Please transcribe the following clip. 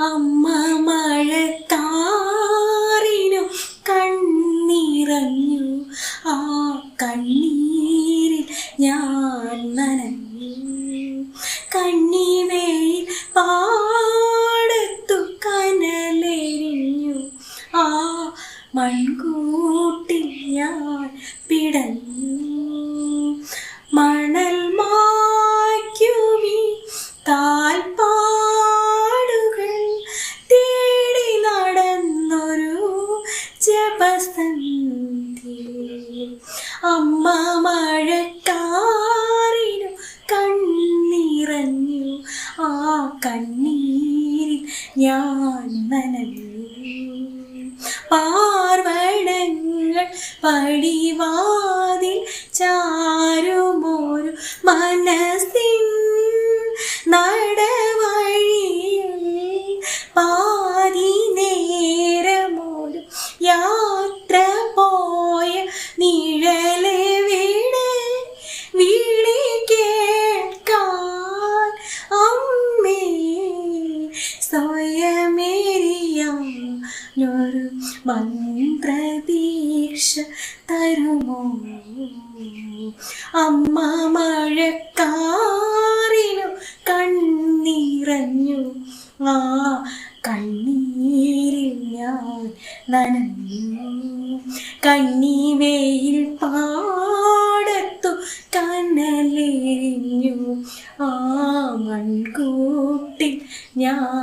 അമ്മ മഴക്കാറിനു കണ്ണിറഞ്ഞു. ആ കണ്ണീരിൽ ഞാൻ നനഞ്ഞു. കണ്ണീവേയിൽ പാടത്തു കനലെരിഞ്ഞു. ആ മൺകൂട്ടിൽ ഞാൻ പിടഞ്ഞു. അമ്മ മഴക്കാറിനു കണ്ണിറഞ്ഞു. ആ കണ്ണീരിൽ ഞാൻ നനഞ്ഞു. പാർവണങ്ങൾ പടിവാതിൽ ചാരുമോരു മനസ്സിൻ നടവഴിയിൽ മന്ത്രദീക്ഷ തരുമോ? അമ്മ മഴക്കാറിനു കണ്ണീറഞ്ഞു. ആ കണ്ണീരിൽ ഞാൻ നനഞ്ഞു. കണ്ണീവേയിൽ പാടത്തു കനലെരിഞ്ഞു ആ മൺകൂട്ടിൽ ഞാൻ